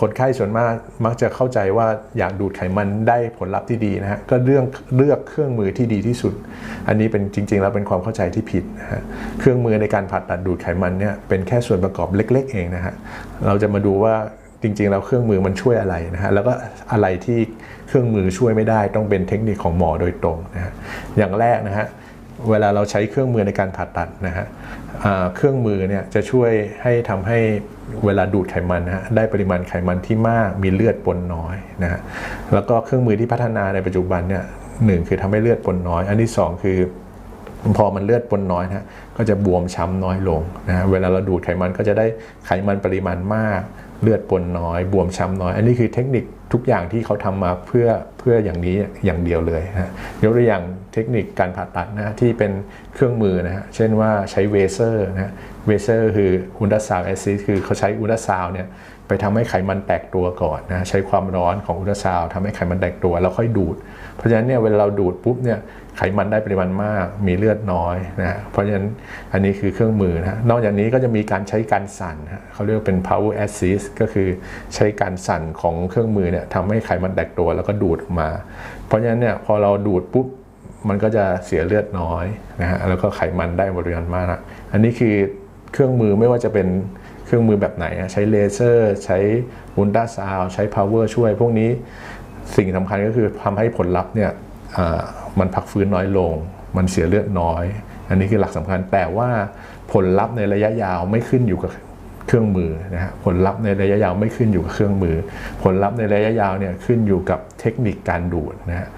คนไข้ส่วนมากมักจะเข้าใจว่าอยากดูดไขมันได้ผลลัพธ์ที่ดีนะฮะก็เรื่องเลือกเครื่องมือที่ดีที่สุด อันนี้เป็นจริง ๆ แล้วเป็นความเข้าใจที่ผิดนะฮะเครื่องมือในการผ่าตัดดูดไขมันเนี่ยเป็นแค่ส่วนประกอบเล็ก ๆ เองนะฮะเราจะมาดูว่าจริงๆ แล้วเครื่องมือมันช่วยอะไรนะฮะแล้วก็อะไรที่เครื่องมือช่วยไม่ได้ต้องเป็นเทคนิคของหมอโดยตรงนะฮะอย่างแรกนะฮะ เวลาเราใช้เครื่องมือในการผ่าตัดนะฮะเครื่องมือเนี่ยจะช่วยให้ทำให้เวลาดูดไขมันนะฮะได้ปริมาณไขมันที่มากมีเลือดปนน้อยนะฮะแล้วก็เครื่องมือที่พัฒนาในปัจจุบันเนี่ยหนึ่งคือทำให้เลือดปนน้อย อันที่สองคือพอมันเลือดปนน้อยนะก็จะบวมช้ำน้อยลงนะฮะเวลาเราดูดไขมันก็จะได้ไขมันปริมาณมาก เลือดปนน้อย บวมช้ำน้อย อันนี้คือเทคนิค ทุกอย่างที่เขาทำมาเพื่อเพื่ออย่างนี้อย่างเดียวเลยนะยกตัวอย่างเทคนิคการผ่าตัดนะที่เป็นเครื่องมือนะฮะเช่นว่าใช้เวเซอร์นะเวเซอร์คืออุลตราซาวด์แอซิสคือเขาใช้อุลตราซาวด์เนี่ยไปทำให้ไขมันแตกตัวก่อนนะใช้ความร้อนของอุลตราซาวด์ทำให้ไขมันแตกตัวแล้วค่อยดูด เพราะฉะนั้นเนี่ยเวลาเราดูดปุ๊บเนี่ยไขมันได้ปริมาณมากมีเลือดน้อยนะเพราะฉะนั้นอันนี้คือเครื่องมือนะนอกจากนี้ก็จะมีการใช้การสั่นเขาเรียกเป็น power assist ก็คือใช้การสั่นของเครื่องมือเนี่ยทำให้ไขมันแตกตัวแล้วก็ดูดออกมา เพราะฉะนั้นเนี่ยพอเราดูดปุ๊บมันก็จะเสียเลือดน้อยนะฮะแล้วก็ไขมันได้ปริมาณมากอันนี้คือเครื่องมือไม่ว่าจะเป็นเครื่องมือแบบไหน ใช้เลเซอร์ ใช้อุลตราซาวใช้ power ช่วย พวกนี้สิ่งสำคัญก็คือทำให้ผลลัพธ์เนี่ยมันพักฟื้นน้อยลง มันเสียเลือดน้อย อันนี้คือหลักสำคัญแต่ว่าผลลัพธ์ในระยะยาวไม่ขึ้นอยู่กับ เครื่องมือนะฮะผลลัพธ์ในระยะยาวไม่ขึ้นอยู่กับเครื่องมือ ผลลัพธ์ในระยะยาวเนี่ยขึ้นอยู่กับเทคนิคการดูดนะฮะ